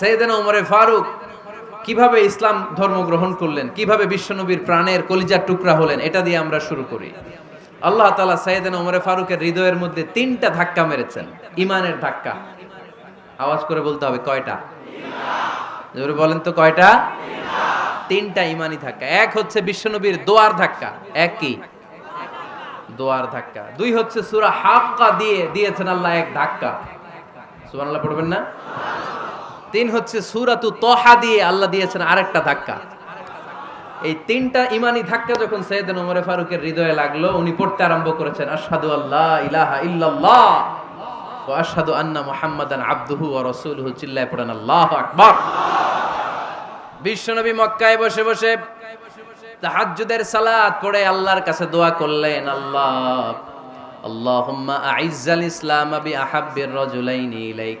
সৈয়দানা উমরে ফারুক, কীভাবে ইসলাম ধর্ম গ্রহণ করলেন, কীভাবে বিশ্বনবীর প্রাণের কলিজার টুকরা হলেন, এটা দিয়ে আমরা শুরু করি। আল্লাহ তাআলা সৈয়দানা উমরে ফারুকের হৃদয়ের মধ্যে তিনটা ধাক্কা মেরেছেন ইমানের ধাক্কা। আওয়াজ করে বলতে হবে, কয়টা? জোরে বলেন তো, কয়টা? তিনটা ইমানি ধাক্কা। এক হচ্ছে বিশ্বনবীর দোয়ার ধাক্কা। এক কি? দোয়ার ধাক্কা। দুই হচ্ছে সূরা হাক্কা দিয়ে দিয়েছেন আল্লাহ এক ধাক্কা। সুবহানাল্লাহ, পড়বেন না? তিন হচ্ছে সূরাতু তহা দিয়ে আল্লাহ দিয়েছেন আরেকটা ধাক্কা। এই তিনটা ইমানি ধাক্কা যখন সৈয়দ ওমরে ফারুকের হৃদয়ে লাগল, উনি পড়তে আরম্ভ করেছেন, আশহাদু আল্লাহ ইলাহা ইল্লাল্লাহ ওয়া আশহাদু আন্না মুহাম্মাদান আবদুহু ওয়া রাসূলুহু। চিল্লায় পড়েন, আল্লাহু আকবার। বিশ্বনবী মক্কায় বসে বসে তাহাজ্জুদের সালাত পড়ে আল্লাহর কাছে দোয়া করলেন, আল্লাহ, আল্লাহুম্মা আইজ্জাল ইসলাম বি আহাব্বির রাজুলাইনি ইলাইক।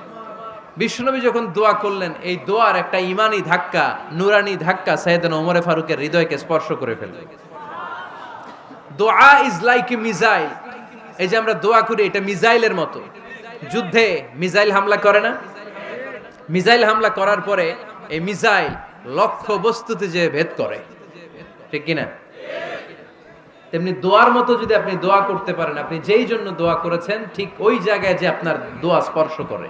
বিশ্বনবী যখন দোয়া করলেন, এই দোয়ার একটা ইমানি ধাক্কা, নুরানি ধাক্কা সাইয়েদানা ওমরে ফারুকের হৃদয়কে স্পর্শ করে ফেলবে দোয়া ইজ লাইক এ মিসাইল। এই যে আমরা দোয়া করি, এটা মিসাইলের মতো। যুদ্ধে মিসাইল হামলা করে না? মিসাইল হামলা করার পরে এই মিসাইল লক্ষ্য বস্তুতে যে ভেদ করে। ঠিক কিনা? তেমনি দোয়ার মতো যদি আপনি দোয়া করতে পারেন, আপনি যেই জন্য দোয়া করেছেন, ঠিক ওই জায়গায় যে আপনার দোয়া স্পর্শ করে।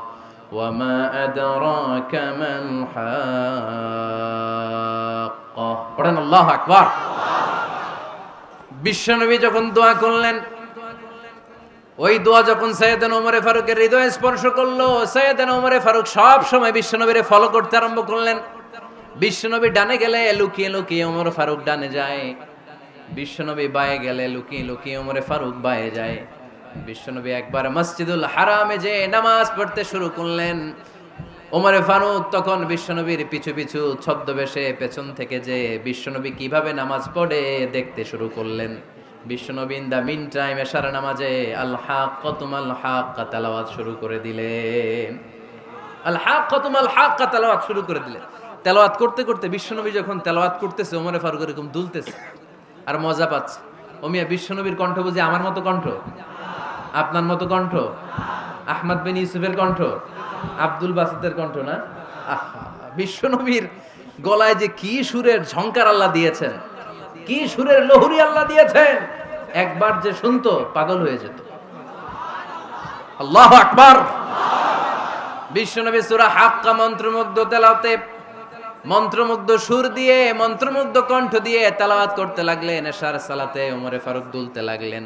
ওয়ামা আদরাকা মাল হাক্কা পড়েন আল্লাহু আকবার। বিশ্বনবী যখন দোয়া করলেন, ওই দোয়া যখন সৈয়দান ওমরে ফারুকের হৃদয় স্পর্শ করল, সৈয়দান ওমরে ফারুক সব সময় বিশ্বনবীরে ফলো করতে আরম্ভ করলেন। বিশ্বনবী ডানে গেলে লুকিয়ে লুকিয়ে ওমর ফারুক ডানে যায়। বিশ্বনবী বায়ে গেলে লুকিয়ে লুকিয়ে ওমরে ফারুক বায়ে যায়। বিশ্বনবী একবার মসজিদুল হারামে যে নামাজ পড়তে শুরু করলেন, ওমরে ফারুক তখন বিশ্বনবীর পিছু পিছু ছদ্মবেশে পেছন থেকে যে বিশ্বনবী কীভাবে নামাজ পড়ে দেখতে শুরু করলেন। বিশ্বনবী ইন দা মিন টাইম এশার নামাজে আল হাক কতুম আল হাক তালাওয়াত শুরু করে দিলেন। আল হাক কতুম আল হাক তালাওয়াত শুরু করে দিলেন। তেলাওয়াত করতে করতে বিশ্বনবী যখন তেলাওয়াত করতেছে, ওমরে ফারুক এরকম দুলতেছে আর মজা পাচ্ছে। ওমিয়া বিশ্বনবীর কণ্ঠ বুঝি আমার মতো কণ্ঠ? আপনার মতো কণ্ঠ? আহমদ বিন ইউসুফের কণ্ঠ? আব্দুল বাসিদের কণ্ঠ না? আহা, বিশ্বনবীর গলায় যে কি সুরের ঝংকার আল্লাহ দিয়েছেন কি সুরের লহুরি আল্লাহ দিয়েছেন একবার যে শুনতো পাগল হয়ে যেত। আল্লাহ আকবার। বিশ্বনবী সুরা হাক্কা মন্ত্রমুগ্ধ তেলাওতে মন্ত্রমুগ্ধ সুর দিয়ে মন্ত্রমুগ্ধ কণ্ঠ দিয়ে তেলাওয়াত করতে লাগলেন এশার সালাতে ওমরে ফারুক দুলতে লাগলেন।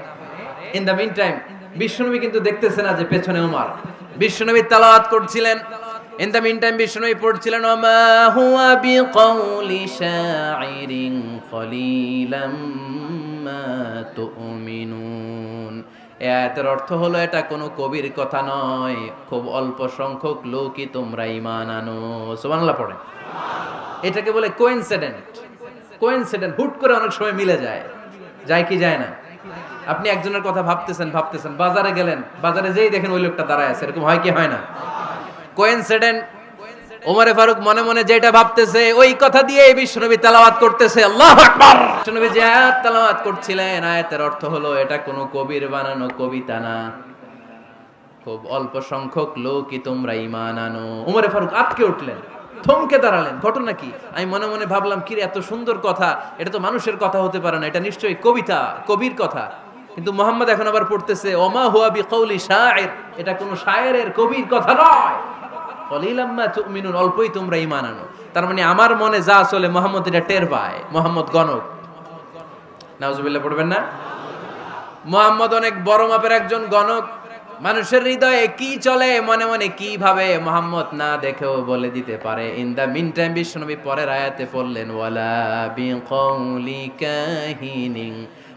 ইন দ্য মিন টাইম বিশ্বনবী কিন্তু দেখতেছে না যে পেছনে উমার বিশ্বনবী তালাওয়াত করছিলেন। ইন দ্য মিন টাইম বিশ্বনবী পড়ছিলেন, ওমা হুয়া বিকাউলি শাইরিন কলিলাম মা তুমিনুন। এ আয়াতের অর্থ হলো, এটা কোনো কবির কথা নয়। খুব অল্প সংখ্যক লোকই তোমরা ইমান আনো। সুবহানাল্লাহ পড়ে। এটাকে বলে কোইনসিডেন্ট কোইনসিডেন্ট হুট করে অনেক সময় মিলে যায়। যায় কি যায় না? আপনি একজনের কথা ভাবতেছেন ভাবতেছেন, বাজারে গেলেন, বাজারে যেই দেখেন ওই লোকটা দাঁড়ায় আছে, এরকম হয় কি হয় না? কোইনসিডেন্ট ওমরে ফারুক মনে মনে যেটা ভাবতেছে, ওই কথা দিয়ে এই বিশ্বনবী তেলাওয়াত করতেছে, আল্লাহ আকবার! বিশ্বনবী যে আয়াত তেলাওয়াত করছিলেন, আয়াতের অর্থ হলো, এটা কোনো কবির বানানো কবিতা না। খুব অল্প সংখ্যক লোকই তোমরা ইমান আনো। ওমরে ফারুক আটকে উঠলেন, থমকে দাঁড়ালেন, ঘটনা কি? আমি মনে মনে ভাবলাম কি এত সুন্দর কথা, এটা তো মানুষের কথা হতে পারে না, এটা নিশ্চয়ই কবিতা, কবির কথা। কিন্তু মোহাম্মদ এখন আবার পড়তেছে, ওমা হুয়া বি কৌলি শায়ের এটা কোনো শায়েরের কবির কথা নয়। তুমিনুন, অল্পই তোমরা ইমান আনো। তার মানে আমার মনে যা চলে, মোহাম্মদ এটা টের পায়, মোহাম্মদ গণক। নাউজুবিল্লাহ, পড়বেন না? মোহাম্মদ অনেক বড় মাপের একজন গণক। মানুষের হৃদয়ে কি চলে, মনে মনে কি ভাবে, মোহাম্মদ না দেখেও বলে দিতে পারে। ইন দা মিন টাইম বিশ্বনবী পরের আয়াতে পড়লেন, ওয়ালা বি কওলি কাহিনিন।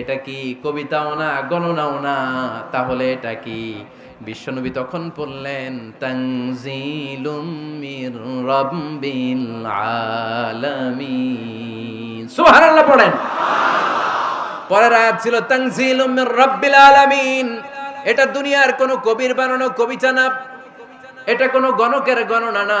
এটা কি কবিতাও না, গণনাও না? তাহলে এটা কি? বিশ্বনবী তখন পড়লেন তানজিলুম মির রাব্বিল আলামিন। সুবহানাল্লাহ পড়েন। পরের আয়াত ছিল, তানজিলুম মির রাব্বিল আলামিন। এটা দুনিয়ার কোনো কবির বানানো কবিতা না, এটা কোনো গণকের গণনা না।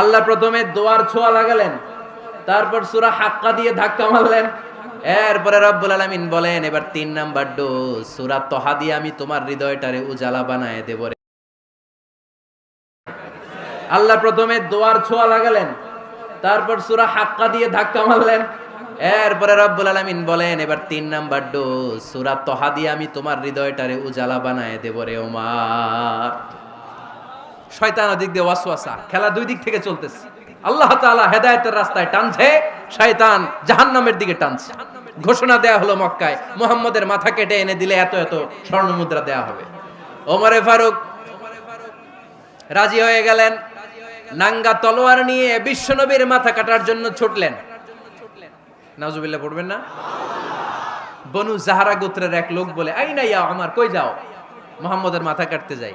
আল্লাহ প্রথমে দোয়ার ছোঁয়া লাগালেন, তারপর সুরা হাক্কা দিয়ে ধাক্কা মারলেন। এরপরে রব্বুল আলামিন বলেন, এবার তিন নাম্বার ডোজ, সুরা তহা দিয়ে আমি তোমার হৃদয়টারে উজালা বানায় দেব রে। আল্লাহ প্রথমে দোয়ার ছোঁয়া লাগালেন, তারপর সুরা হাক্কা দিয়ে ধাক্কা মারলেন। এরপরে রব্বুল আলামিন বলেন, এবার তিন নাম্বার ডোজ, সুরা তহা দিয়ে আমি তোমার হৃদয়টারে উজালা বানায় দেব রে ওমার। শয়তান দিক দিয়ে ওয়াসওয়াসা। খেলা দুই দিক থেকে চলতেছে। আল্লাহ তাআলা হেদায়েতের রাস্তায় টানছে, শয়তান জাহান্নামের দিকে টানছে। ঘোষণা দেয়া হলো মক্কায়, মুহাম্মদের মাথা কেটে এনে দিলে এত এত স্বর্ণ মুদ্রা দেয়া হবে। ওমরে ফারুক রাজি হয়ে গেলেন, নাঙ্গা তলোয়ার নিয়ে বিশ্বনবীর মাথা কাটার জন্য ছুটলেন। নাজুবিল্লাহ পড়বেন না? বনু জাহারা গোত্রের এক লোক বলে আই না ইয়া আমার কই যাও? মোহাম্মদের মাথা কাটতে যাই।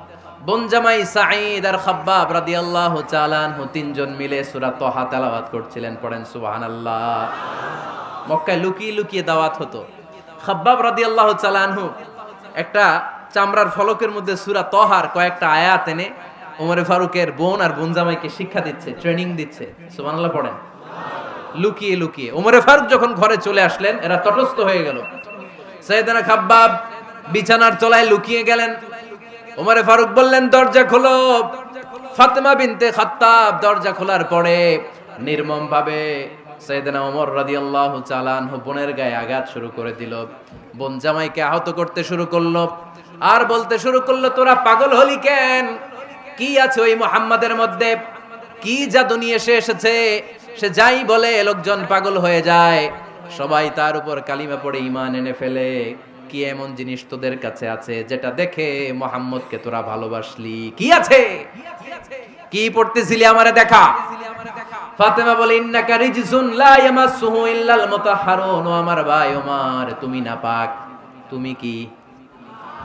বোন জামাই সাঈদ আর খাব্বাব রাদিয়াল্লাহু তাআলা আনহু তিনজন মিলে সূরা তাহা তেলাওয়াত করছিলেন, পড়েন সুবহানাল্লাহ। মক্কায় লুকিয়ে লুকিয়ে দাওয়াত হতো। খাব্বাব রাদিয়াল্লাহু তাআলা আনহু একটা চামড়ার ফলকের মধ্যে সূরা তহার কয়েকটা আয়াত এনে ওমরে ফারুকের বোন আর বোন জামাইকে শিক্ষা দিচ্ছে, ট্রেনিং দিচ্ছে। সুবহানাল্লাহ পড়েন। লুকিয়ে লুকিয়ে ওমরে ফারুক যখন ঘরে চলে আসলেন, এরা তটস্থ হয়ে গেল। সৈয়দানা খাব্বাব বিছানার তলায় লুকিয়ে গেলেন। ওমরে ফারুক বললেন, দরজা খোলো। ফাতেমা বিনতে খাত্তাব, দরজা খোলার পরে নির্মম ভাবে সৈয়দনা ওমর রাদিয়াল্লাহু তাআলা আনহু বোনের গায়ে আঘাত শুরু করে দিল। বোন জামাইকে আহত করতে শুরু করল। আর বলতে শুরু করল, তোরা পাগল হলি কেন? কি আছে ওই মুহাম্মাদের মধ্যে? কি জাদু নিয়ে এসে এসেছে? সে যাই বলে, লোকজন পাগল হয়ে যায়। সবাই তার উপর কালিমা পড়ে ইমান এনে ফেলে। কি এমন জিনিস তোদের কাছে আছে যেটা দেখে মোহাম্মদকে তোরা ভালোবাসলি? কি আছে? কি পড়তেছিলি আমারে দেখা? ফাতেমা বলে আমার ভাই ওমর, তুমি নাপাক। তুমি কি?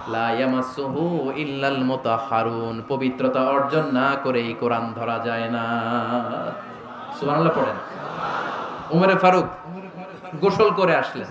লা ইয়ামাসসুহু ইল্লাল মুতাহহারুন পবিত্রতা অর্জন না করে এই কোরআন ধরা যায় না। পড়েন। উমরে ফারুক গোসল করে আসলেন।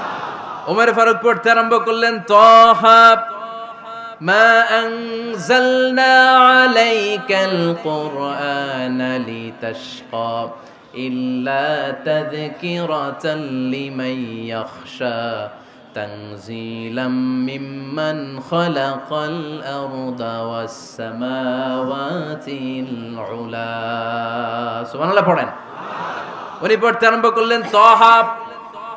ওমর ফারুক পড়তে আরম্ভ করলেন তহা ما أنزلنا عليك القرآن لتشقى إلا تذكرة لمن يخشى تنزيلا ممن خلق الأرض والسماوات العلا سبحان الله পড়েন উনি পড়তে আরম্ভ করলেন তহা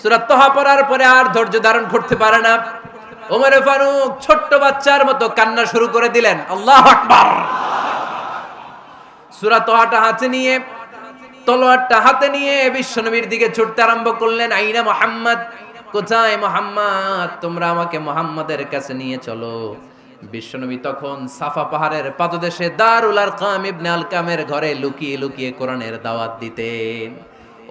সুরাত তহা পড়ার পরে আর ধৈর্য ধারণ করতে পারে না। ওমরে ফারুক ছোট্ট বাচ্চার মতো কান্না শুরু করে দিলেন, আল্লাহ আকবার! সুরা তহাটা হাতে নিয়ে, তলোয়ারটা হাতে নিয়ে বিশ্বনবীর দিকে ছুটতে আরম্ভ করলেন, আইনা মোহাম্মদ, কোথায় মোহাম্মদ? তোমরা আমাকে মোহাম্মদের কাছে নিয়ে চলো। বিশ্বনবী তখন সাফা পাহাড়ের পাদদেশে দারুল আরকাম ইবনে আলকামের ঘরে লুকিয়ে লুকিয়ে কোরআনের দাওয়াত দিতেন।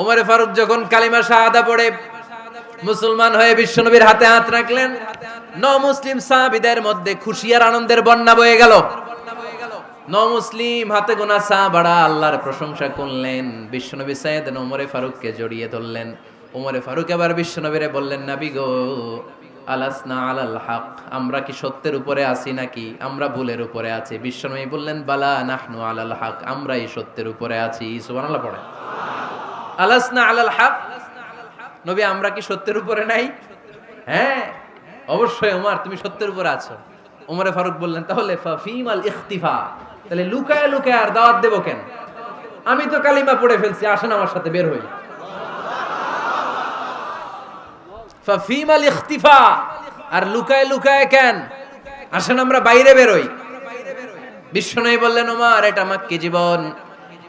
ওমরে ফারুক যখন কালিমা শাহাদা পড়ে, মুসলমান হয়ে বিশ্বনবীর হাতে হাত রাখলেন, ন মুসলিম সাহাবিদের মধ্যে খুশি আর আনন্দের বন্যা বয়ে গেল। ন মুসলিম হাতে গোনা সাহাবাড়া আল্লাহর প্রশংসা করলেন, বিশ্বনবী সাইয়েদ ওমরে ফারুককে জড়িয়ে ধরলেন। ওমরে ফারুক এবার বিশ্বনবীরে বললেন, নাবি গো, আলাসনা আলাল হক, আমরা কি সত্যের উপরে আছি নাকি? আমরা ভুলের উপরে আছি। বিশ্বনবী বললেন, বালা নাহনু আলাল হক আমরা এই সত্যের উপরে আছি। সুবহানাল্লাহ পড়ে আলাসনা আলাল হক। নবী, আমরা কি সত্যের উপরে নাই? হ্যাঁ অবশ্যই ওমর তুমি সত্যের উপরে আছো। ওমরে ফারুক বললেন, তাহলে ফাফিম আল ইখতিফা। তাহলে লুকায় লুকায় আর দাওয়াত দেবো কেন? আমি তো কালিমা পড়ে ফেলছি, আসেন আমার সাথে, বের হই। ফাফিম আল ইখতিফা। আর লুকায় লুকায় কেন? আসেন আমরা বাইরে বেরোই বিশ্বনবী বললেন ওমর এটা মাক্কি জীবন।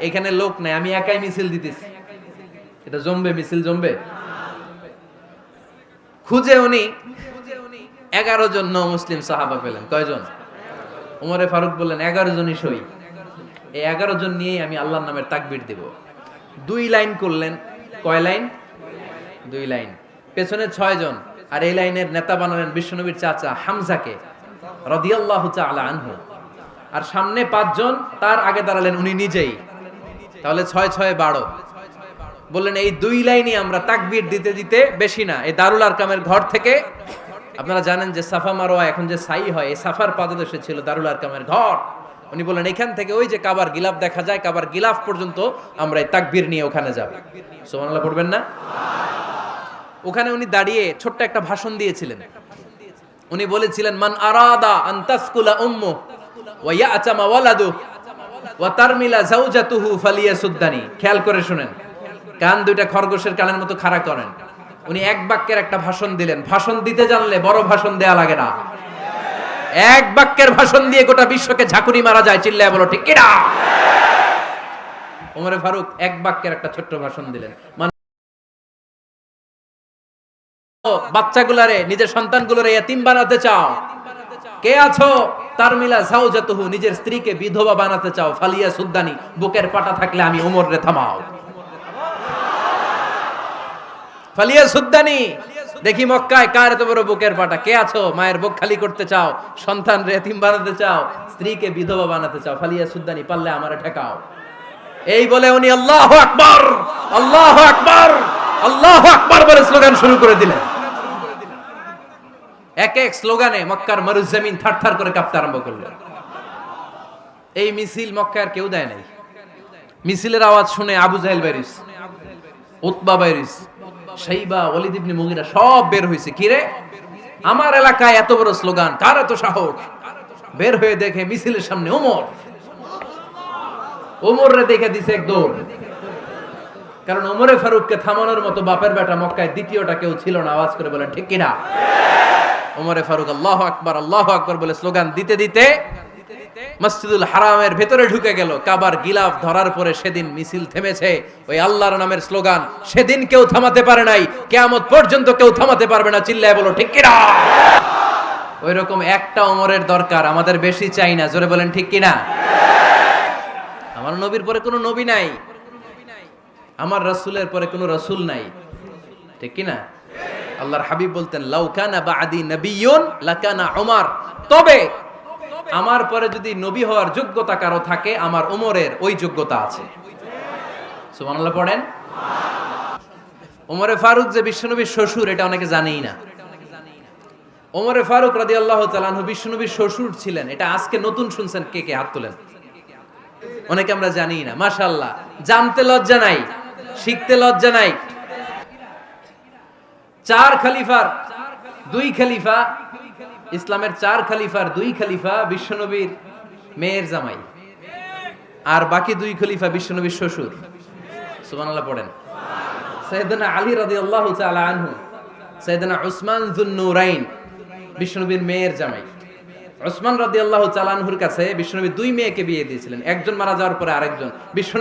এখানে লোক নাই, আমি একাই মিছিল দিতেছি। এটা জমবে, মিছিল জমবে? খুঁজে উনি এগারো জন ন মুসলিম সাহাবা পেলেন। কয়জন? উমরে ফারুক বললেন, এগারো জনই সই। এই এগারো জন নিয়েই আমি আল্লাহর নামের তাকবির দিব। দুই লাইন করলেন। কয় লাইন? দুই লাইন। পেছনে ছয় জন। আর এই লাইনের নেতা বানালেন বিশ্বনবীর চাচা হামজাকে, রদিয়াল্লাহু আনহু। আর সামনে পাঁচজন, তার আগে দাঁড়ালেন উনি নিজেই। তাহলে ছয় ছয় বারো। বললেন, এই দুই লাইনই আমরা তাকবীর দিতে দিতে বেশি না। এই দারুল আরকামের ঘর থেকে আপনারা জানেন যে সাফা মারোয়া এখন যে সাই হয়, এই সাফার পাদদেশে ছিল দারুল আরকামের ঘর। উনি বললেন, এখান থেকে ওই যে কাবার গিলাফ দেখা যায়, কাবার গিলাফ পর্যন্ত আমরা এই তাকবীর নিয়ে ওখানে যাব। সুবহানাল্লাহ, পড়বেন না? ওখানে উনি দাঁড়িয়ে ছোট্ট একটা ভাষণ দিয়েছিলেন। উনি বলেছিলেন, মান আরাদা আন্তাসকুলা উম্মু ওয়া ইয়াতামা ওয়ালাদু খেয়াল করে শুনেন। কান দুইটা খরগোশের কানের মতো খাড়া করেন। উনি এক বাক্যের একটা ভাষণ দিলেন। ভাষণ দিতে জানলে বড় ভাষণ দেয়া লাগে না। এক বাক্যের ভাষণ দিয়ে গোটা বিশ্বকে ঝাঁকুনি মারা যায়, চিল্লায় বলো, ঠিক কিনা ওমরে ফারুক এক বাক্যের একটা ছোট্ট ভাষণ দিলেন। মানে বাচ্চাগুলারে, নিজের সন্তানগুলোরে এতিম বানাতে চাও। কে আছো? তার মিলা সাউজাতুহু নিজের স্ত্রীকে বিধবা বানাতে চাও, ফালিয়া সুদ্দানি বুকের পাটা থাকলে আমি রে থামাও। ফালিয়া সুদ্দানি দেখি মক্কায় কার এত বড় বুকের পাটা? কে আছো? মায়ের বুক খালি করতে চাও? সন্তান রে এতিম বানাতে চাও? স্ত্রীকে বিধবা বানাতে চাও? ফালিয়া সুদ্দানি পারলে আমারে ঠেকাও। এই বলে উনি, আল্লাহ আকবার! আল্লাহ আকবার! আল্লাহ আকবার বলে স্লোগান শুরু করে দিলেন। এক এক স্লোগানে মক্কার মরুজমিন থারথার করে কাঁপতে আরম্ভ করল। এই মিছিল মক্কার কেউ দেয় নাই। মিছিলের আওয়াজ শুনে আবু জাহেল বাইরিস উতবা বাইরিস শাইবা, ওয়ালিদ ইবনে মুগিরা সব বের হয়েছে। কিরে আমার এলাকায় এত বড় স্লোগান, কার এত সাহস? বের হয়ে দেখে মিছিলের সামনে ওমর। ওমর রে দেখে দিছে এক দৌড়। কারণ ওমরে ফারুককে থামানোর মতো বাপের বেটা মক্কায় দ্বিতীয়টা কেউ ছিল না, আওয়াজ করে বলেন ঠিক কিনা? ওমরে ফারুক, আল্লাহ আকবার আল্লাহ আকবার বলে স্লোগান দিতে দিতে মসজিদুল হারামের ভেতরে ঢুকে গেল। কাবার গিলাফ ধরার পরে সেদিন মিছিল থেমেছে। ওই আল্লাহর নামের স্লোগান, সেদিন কেউ থামাতে পারে নাই, কেয়ামত পর্যন্ত কেউ থামাতে পারবে না। চিল্লায় বলো, ঠিক কিনা? ওই রকম একটা অমরের দরকার, আমাদের বেশি চাই না। জোরে বলেন, ঠিক কিনা? আমার নবীর পরে কোনো নবী নাই। আমার রসুলের পরে কোনো রসুল নাই। ঠিক কি না আল্লাহর হাবিব বলতেন লাউকানা বাদি নবিয়ুন লাকানা উমার। তবে আমার পরে যদি নবী হওয়ার যোগ্যতা কারও থাকে, আমার উমরের ওই যোগ্যতা আছে। সুবহানাল্লাহ পড়েন। ওমরে ফারুক যে বিশ্বনবীর শ্বশুর, এটা অনেকে জানেই না। ওমরে ফারুক রাদিয়াল্লাহু তাআলা আনহু বিশ্বনবীর শ্বশুর ছিলেন। এটা আজকে নতুন শুনছেন কে কে, হাত তোলেন। অনেকে আমরা জানি না মাশাল্লাহ জানতে লজ্জা নাই, শিখতে লজ্জা নাই চার খলিফার, দুই খালিফা, ইসলামের চার খালিফার, দুই খালিফা, বিশ্বনবীর মেয়ের জামাই। আর বাকি দুই খলিফা বিশ্বনবীর শ্বশুর। সুবহানাল্লাহ পড়েন। সৈয়দনা আলী রাদিয়াল্লাহু তাআলা আনহু সৈয়দনা উসমান যুন্নুরাইন বিশ্বনবীর মেয়ের জামাই। ওসমান রাদি আল্লাহ চালানহুর কাছে বিষ্ণুনবী দুই মেয়েকে বিয়ে দিয়েছিলেন। একজন মারা যাওয়ার পরে আরেকজন।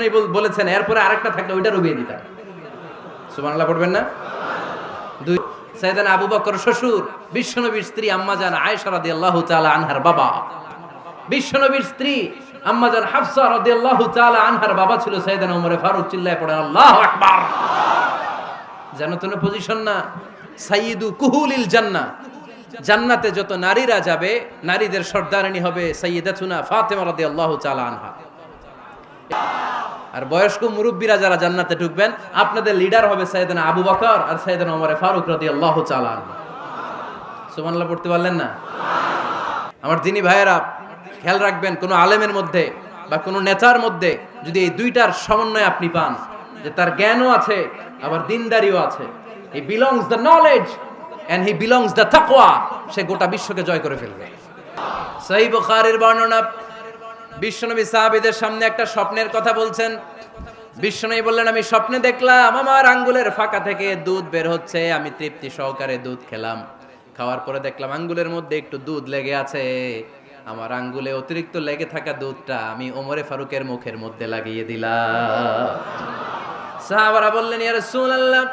বল- বলেছেন, এরপরে আরেকটা থাকলে ওইটারও বিয়ে দিতাম। সুমান আল্লাহ পড়বেন না? দুই সাইদান আবু বকর শ্বশুর, বিশ্বনবীর স্ত্রী আম্মাজান আয়েশা রাদি আল্লাহ তাআলা আনহার বাবা। বিশ্বনবীর স্ত্রী আম্মাজান হাফসা রাদি আল্লাহ তাআলা আনহার বাবা ছিল সাইদান ওমরে ফারুক, চিল্লায় পড়েন আল্লাহু আকবার! যেন তেন পজিশন না। সাইয়্যিদু কুহুলিল জান্নাহ। জান্নাতে যত নারীরা যাবে, নারীদের সর্দারিনী হবে সাইয়্যিদাতুনা ফাতেমা রাদিয়াল্লাহু তাআলা আনহা। আর বয়স্ক মুরব্বীরা যারা জান্নাতে ঢুকবেন, আপনাদের লিডার হবে সাইয়েদনা আবু বকর আর সাইয়েদনা ওমর ফারুক রাদিয়াল্লাহু তাআলা চালান সুবহানাল্লাহ পড়তে পারলেন না? আমার দিনী ভাইয়েরা, খেয়াল রাখবেন, কোনো আলেমের মধ্যে বা কোনো নেতার মধ্যে যদি এই দুইটার সমন্বয় আপনি পান, যে তার জ্ঞানও আছে, আবার দিনদারিও আছে। He belongs the knowledge and he belongs the তাকওয়া সে গোটা বিশ্বকে জয় করে ফেলবে। সহি বুখারীর বর্ণনা বিশ্বনবী সাহাবিদের সামনে একটা স্বপ্নের কথা বলছেন। বিশ্বনবী বললেন, আমি স্বপ্নে দেখলাম, আমার আঙ্গুলের ফাঁকা থেকে দুধ বের হচ্ছে, আমি তৃপ্তি সহকারে দুধ খেলাম। খাওয়ার পরে দেখলাম আঙ্গুলের মধ্যে একটু দুধ লেগে আছে। আমার আঙ্গুলে অতিরিক্ত লেগে থাকা দুধটা আমি ওমরে ফারুকের মুখের মধ্যে লাগিয়ে দিলাম। সাহাবারা বললেন, ইয়া রাসূলুল্লাহ,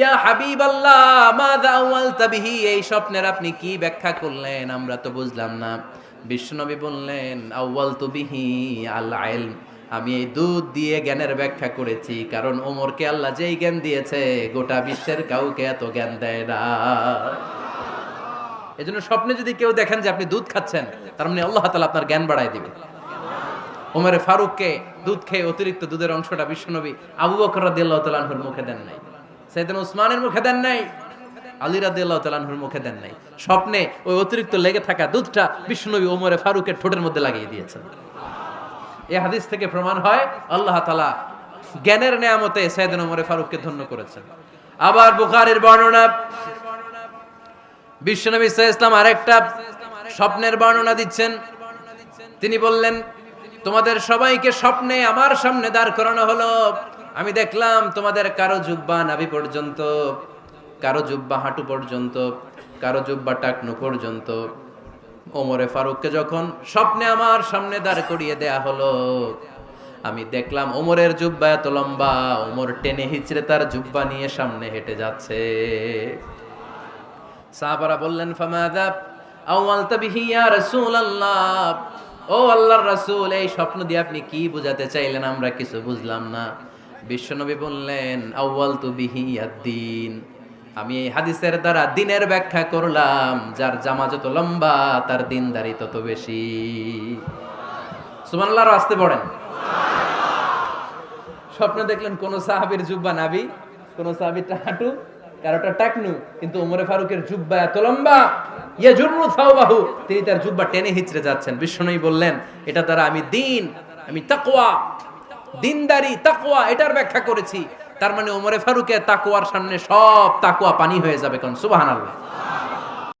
ইয়া হাবিবাল্লাহ, মাযা আওয়ালতা বিহি? এই স্বপ্নের আপনি কি ব্যাখ্যা করলেন? আমরা তো বুঝলাম না। বিশ্বনবী বললেন আউয়ালতু বিহি আল ইলম আমি এই দুধ দিয়ে জ্ঞানের ব্যাখ্যা করেছি, কারণ ওমরকে আল্লাহ যেই জ্ঞান দিয়েছে, গোটা বিশ্বের কাউকে এত জ্ঞান দেয় না। এজন্য স্বপ্নে যদি কেউ দেখেন যে আপনি দুধ খাচ্ছেন, তার মানে আল্লাহ তাআলা আপনার জ্ঞান বাড়ায় দিবে। ওমরে ফারুককে দুধ খেয়ে অতিরিক্ত দুধের অংশটা বিশ্বনবী আবু বকর রাদিয়াল্লাহু তাআলা আনহুর মুখে দেন নাই, সাইয়েদনা উসমানের মুখে দেন নাই আলী রাদিয়াল্লাহু তাআলা আনহুর মুখে দেন নাই। স্বপ্নে ওই অতিরিক্ত লেগে থাকা দুধটা বিশ্বনবী ওমরে ফারুকের ঠোঁটের মধ্যে লাগিয়ে দিয়েছেন। এই হাদিস থেকে প্রমাণ হয়, আল্লাহ তাআলা জ্ঞানের নেয়ামতে সাইয়েদনা ওমরে ফারুককে ধন্য করেছেন। আবার বুখারীর বর্ণনা, বিশ্বনবী আলাইহি ইসলাম আরেকটা স্বপ্নের বর্ণনা দিচ্ছেন। তিনি বললেন, তোমাদের সবাইকে স্বপ্নে আমার সামনে দাঁড় করানো হলো। আমি দেখলাম তোমাদের কারও জুব্বা নাভি পর্যন্ত। কারও জুব্বা হাঁটু পর্যন্ত, কারও জুব্বা টাকনু পর্যন্ত। ওমরে ফারুককে যখন স্বপ্নে আমার সামনে দাঁড় করিয়ে দেয়া হলো, আমি দেখলাম ওমরের জুব্বা এত লম্বা, ওমর টেনে হিচড়ে তার জুব্বা নিয়ে সামনে হেঁটে যাচ্ছে। সাহাবারা বললেন ফামাদা আওয়ালতা বিহি ইয়া রাসূলুল্লাহ? ও আল্লাহর রাসূল, এই স্বপ্ন দিয়ে আপনি কি বোঝাতে চাইলেন? আমরা কিছু বুঝলাম না। বিশ্বনবী বললেন আউয়ালতু বিহি আদ-দ্বীন আমি এই হাদিসের দ্বারা দিনের ব্যাখ্যা করলাম, যার জামা যত লম্বা, তার দিনদারি তত বেশি। সুবহানাল্লাহ আসতে পড়েন। স্বপ্ন দেখলেন কোন সাহাবীর জুব্বা নাবি কোন সাহাবীর হাঁটু কারোটা টাকনু, কিন্তু উমরে ফারুকের জুব্বা এত লম্বা ইয়া জুরনু থাওবাহু তিনি তার জুব্বা টেনে হিচড়ে যাচ্ছেন। বিষ্ণুই বললেন, এটা দ্বারা আমি দিন, আমি তাকওয়া, দিনদারি, তাকওয়া, এটার ব্যাখ্যা করেছি। তার মানে ওমরে ফারুকের তাকুয়ার সামনে সব তাকুয়া পানি হয়ে যাবে কোন সুবহানাল্লাহ।